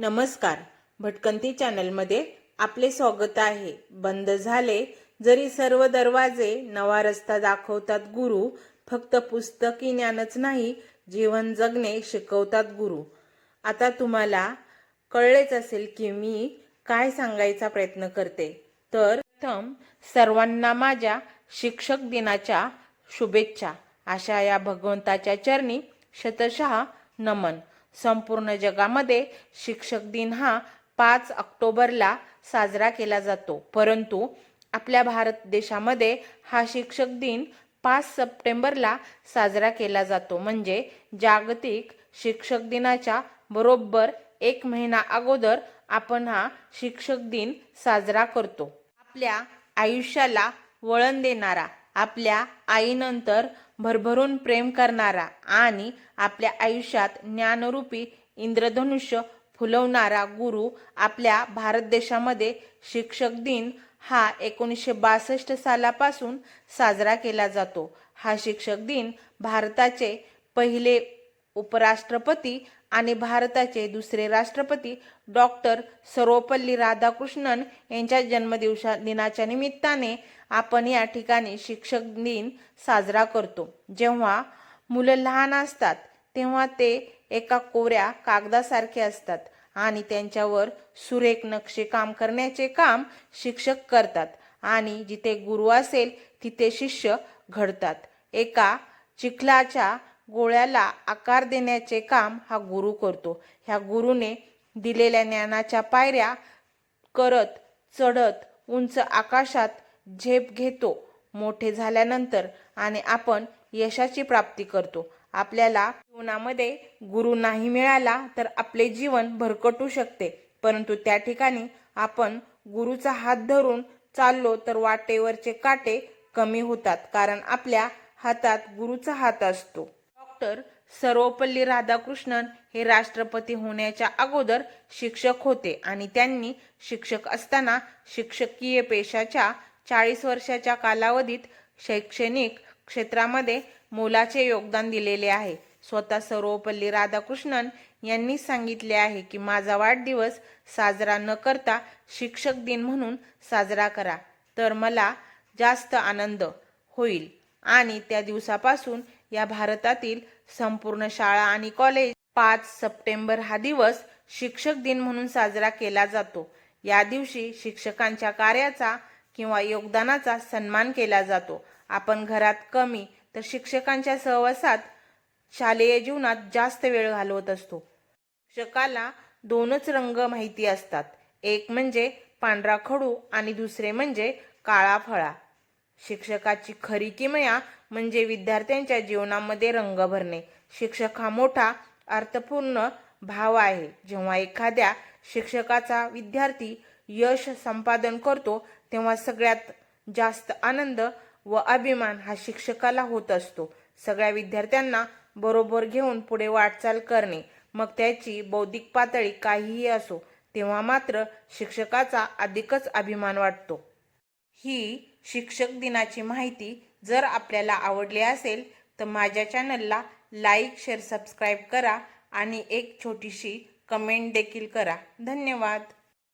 नमस्कार. भटकंती चॅनलमध्ये आपले स्वागत आहे. बंद झाले जरी सर्व दरवाजे नवा रस्ता दाखवतात गुरु फक्त पुस्तकी ज्ञानच नाही जीवन जगणे शिकवतात गुरु. आता तुम्हाला कळलेच असेल की मी काय सांगायचा प्रयत्न करते. तर प्रथम सर्वांना माझ्या शिक्षक दिनाच्या शुभेच्छा. अशा या भगवंताच्या चरणी शतशः नमन. संपूर्ण जगामध्ये शिक्षक दिन हा पाच ऑक्टोबरला साजरा केला जातो. परंतु आपल्या भारत देशामध्ये हा शिक्षक दिन पाच सप्टेंबरला साजरा केला जातो. म्हणजे जागतिक शिक्षक दिनाच्या बरोबर एक महिना अगोदर आपण हा शिक्षक दिन साजरा करतो. आपल्या आयुष्याला वळण देणारा आपल्या आईनंतर भरभरून प्रेम करणारा आणि आपल्या आयुष्यात ज्ञानरूपी इंद्रधनुष्य फुलवणारा गुरु आपल्या भारत देशामध्ये शिक्षक दिन हा एकोणीसशे बासष्ट सालापासून साजरा केला जातो. हा शिक्षक दिन भारताचे पहिले उपराष्ट्रपती आणि भारताचे दुसरे राष्ट्रपती डॉक्टर सर्वपल्ली राधाकृष्णन यांच्या जन्मदिवसा दिनाच्या निमित्ताने आपण या ठिकाणी शिक्षक दिन साजरा करतो. जेव्हा मुलं लहान असतात तेव्हा ते एका कोऱ्या कागदासारखे असतात आणि त्यांच्यावर सुरेख नक्षी काम करण्याचे काम शिक्षक करतात आणि जिथे गुरु असेल तिथे शिष्य घडतात. एका चिखलाच्या गोळ्याला आकार देण्याचे काम हा गुरु करतो. ह्या गुरुने दिलेल्या ज्ञानाच्या पायऱ्या करत चढत उंच आकाशात झेप घेतो. मोठे झाल्यानंतर आणि आपण यशाची प्राप्ती करतो. आपल्याला जीवनामध्ये गुरु नाही मिळाला तर आपले जीवन भरकटू शकते. परंतु त्या ठिकाणी आपण गुरुचा हात धरून चाललो तर वाटेवरचे काटे कमी होतात कारण आपल्या हातात गुरुचा हात असतो. डॉक्टर सर्वपल्ली राधाकृष्णन हे राष्ट्रपती होण्याच्या अगोदर शिक्षक होते आणि त्यांनी शिक्षक असताना शिक्षकीय पेशाच्या चाळीस वर्षाच्या कालावधीत शैक्षणिक क्षेत्रामध्ये मोलाचे योगदान दिलेले आहे. स्वतः सर्वपल्ली राधाकृष्णन यांनी सांगितले आहे की माझा वाढदिवस साजरा न करता शिक्षक दिन म्हणून साजरा करा तर मला जास्त आनंद होईल आणि त्या दिवसापासून या भारतातील संपूर्ण शाळा आणि कॉलेज पाच सप्टेंबर हा दिवस शिक्षक दिन म्हणून साजरा केला जातो. या दिवशी शिक्षकांच्या कार्याचा किंवा योगदानाचा सन्मान केला जातो. आपण घरात कमी तर शिक्षकांच्या सहवासात शालेय जीवनात जास्त वेळ घालवत असतो. शिक्षकाला दोनच रंग माहिती असतात. एक म्हणजे पांढरा खडू आणि दुसरे म्हणजे काळा फळा. शिक्षकाची खरी किमया म्हणजे विद्यार्थ्यांच्या जीवनामध्ये रंग भरणे. शिक्षक हा मोठा अर्थपूर्ण भाव आहे. जेव्हा एखाद्या शिक्षकाचा विद्यार्थी यश संपादन करतो तेव्हा सगळ्यात जास्त आनंद व अभिमान हा शिक्षकाला होत असतो. सगळ्या विद्यार्थ्यांना बरोबर घेऊन पुढे वाटचाल करणे. मग त्याची बौद्धिक पातळी काहीही असो तेव्हा मात्र शिक्षकाचा अधिकच अभिमान वाटतो. ही शिक्षक दिनाची माहिती जर आपल्याला आवडली असेल तर माझ्या चॅनलला लाईक शेअर सबस्क्राईब करा आणि एक छोटीशी कमेंट देखील करा. धन्यवाद.